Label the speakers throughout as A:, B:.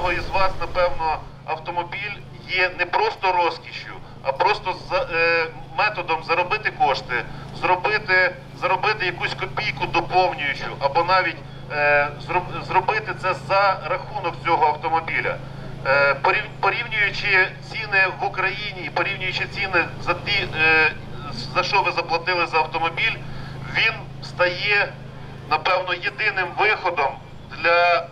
A: вас, напевно, автомобіль є не просто розкішю, а просто е, методом заробити кошти, зробити, заробити якусь копійку доповнюючу, або навіть е, зробити це за рахунок цього автомобіля. Е, порівнюючи ціни в Україні, порівнюючи ціни за ті, за що ви заплатили за автомобіль, він стає напевно єдиним виходом для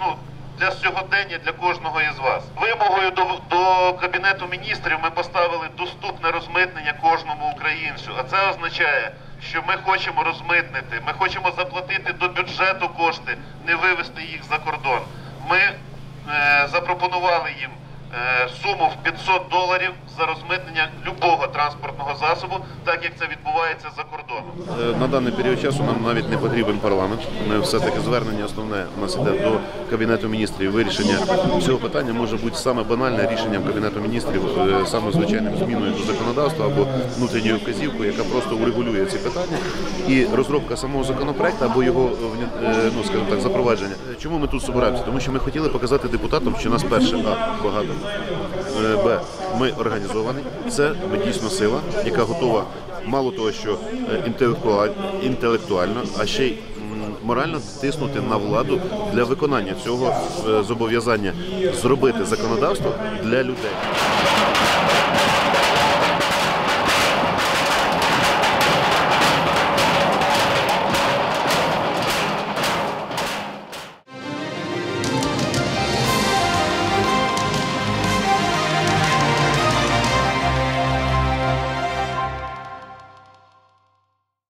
A: ну, для сьогодення для кожного із вас. Вимогою до, до кабінету міністрів ми поставили доступне розмитнення кожному українцю. А це означає, що ми хочемо розмитнити, ми хочемо заплатити до бюджету кошти, не вивести їх за кордон. Ми е, запропонували їм е, суму в 500 доларів за розмитнення любого транспортного засобу, так як це відбувається за кордоном.
B: Е, На даний період часу нам навіть не потрібен парламент. Ми все-таки звернення основне у нас іде до Кабінету міністрів. Вирішення цього питання може бути саме банальне рішенням Кабінету міністрів, е, саме звичайним зміною до законодавства або внутрішньою вказівкою, яка просто урегулює ці питання. І розробка самого законопроекту або його е, ну, скажімо так, запровадження. Чому ми тут збираємося? Тому що ми хотіли показати депутатам, що нас перше а багато. Б. Ми організовані. Це дійсно сила, яка готова мало того, що е, інтелектуаль- інтелектуально, а ще й морально тиснути на владу для виконання цього е, зобов'язання зробити законодавство для людей.